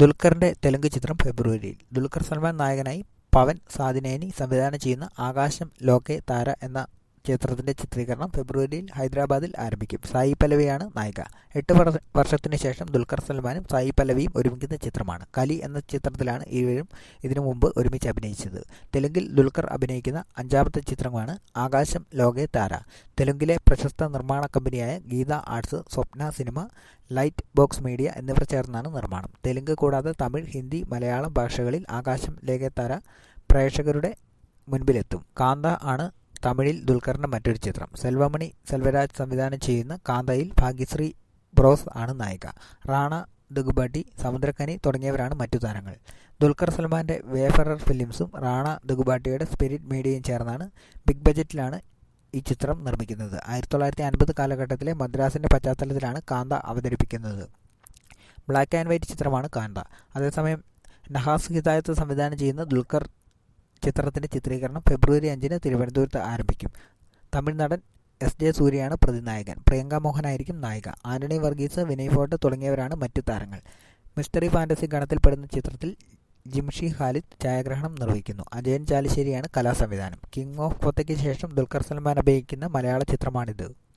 ദുൽഖറിന്റെ തെലുങ്ക് ചിത്രം ഫെബ്രുവരിയിൽ. ദുൽഖർ സൽമാൻ നായകനായി പവൻ സാദിനേനി സംവിധാനം ചെയ്യുന്ന ആകാശം ലോകെ താര എന്ന ചിത്രത്തിന്റെ ചിത്രീകരണം ഫെബ്രുവരിയിൽ ഹൈദരാബാദിൽ ആരംഭിക്കും. സായി പല്ലവിയാണ് നായിക. എട്ട് വർഷത്തിന് ശേഷം ദുൽഖർ സൽമാനും സായി പലവിയും ഒരുമിക്കുന്ന ചിത്രമാണ്. കലി എന്ന ചിത്രത്തിലാണ് ഇരുവരും ഇതിനു മുമ്പ് ഒരുമിച്ച് അഭിനയിച്ചത്. തെലുങ്കിൽ ദുൽഖർ അഭിനയിക്കുന്ന അഞ്ചാമത്തെ ചിത്രമാണ് ആകാശം ലോകെ താര. തെലുങ്കിലെ പ്രശസ്ത നിർമ്മാണ കമ്പനിയായ Geetha arts Swapna cinema light box media എന്നിവർ ചേർന്നാണ് നിർമ്മാണം. തെലുങ്ക് കൂടാതെ തമിഴ് ഹിന്ദി മലയാളം ഭാഷകളിൽ ആകാശം ലേഖത്താര താര പ്രേക്ഷകരുടെ മുൻപിലെത്തും. കാന്ത ആണ് തമിഴിൽ ദുൽഖറിന്റെ മറ്റൊരു ചിത്രം. സെൽവമണി സെൽവരാജ് സംവിധാനം ചെയ്യുന്ന കാന്തയിൽ ഭാഗ്യശ്രീ ബ്രോസ് ആണ് നായിക. റാണ ദുഗുബാട്ടി സമുദ്രക്കനി തുടങ്ങിയവരാണ് മറ്റു താരങ്ങൾ. ദുൽഖർ സൽമാന്റെ വേഫറർ ഫിലിംസും റാണ ദുഗുബാട്ടിയുടെ സ്പിരിറ്റ് മീഡിയയും ചേർന്നാണ് ബിഗ് ബജറ്റിലാണ് ഈ ചിത്രം നിർമ്മിക്കുന്നത്. ആയിരത്തി തൊള്ളായിരത്തി അൻപത് കാലഘട്ടത്തിലെ മദ്രാസിന്റെ പശ്ചാത്തലത്തിലാണ് കാന്ത അവതരിപ്പിക്കുന്നത്. ബ്ലാക്ക് ആൻഡ് വൈറ്റ് ചിത്രമാണ് കാന്ത. അതേസമയം നഹാസ് ഹിദായത്ത് സംവിധാനം ചെയ്യുന്ന ദുൽഖർ ചിത്രത്തിന്റെ ചിത്രീകരണം ഫെബ്രുവരി അഞ്ചിന് തിരുവനന്തപുരത്ത് ആരംഭിക്കും. തമിഴ് നടൻ എസ് ജെ സൂര്യയാണ് പ്രതിനായകൻ. പ്രിയങ്ക മോഹനായിരിക്കും നായിക. ആന്റണി വർഗീസ് വിനയ് ഫോർട്ട് തുടങ്ങിയവരാണ് മറ്റു താരങ്ങൾ. മിസ്റ്ററി ഫാന്റസി ഗണത്തിൽപ്പെടുന്ന ചിത്രത്തിൽ ജിംഷി ഖാലിദ് ഛായാഗ്രഹണം നിർവഹിക്കുന്നു. അജയൻ ചാലിശ്ശേരിയാണ് കലാസംവിധാനം. കിങ് ഓഫ് കൊത്തയ്ക്ക് ശേഷം ദുൽഖർ സൽമാൻ അഭിനയിക്കുന്ന മലയാള ചിത്രമാണിത്.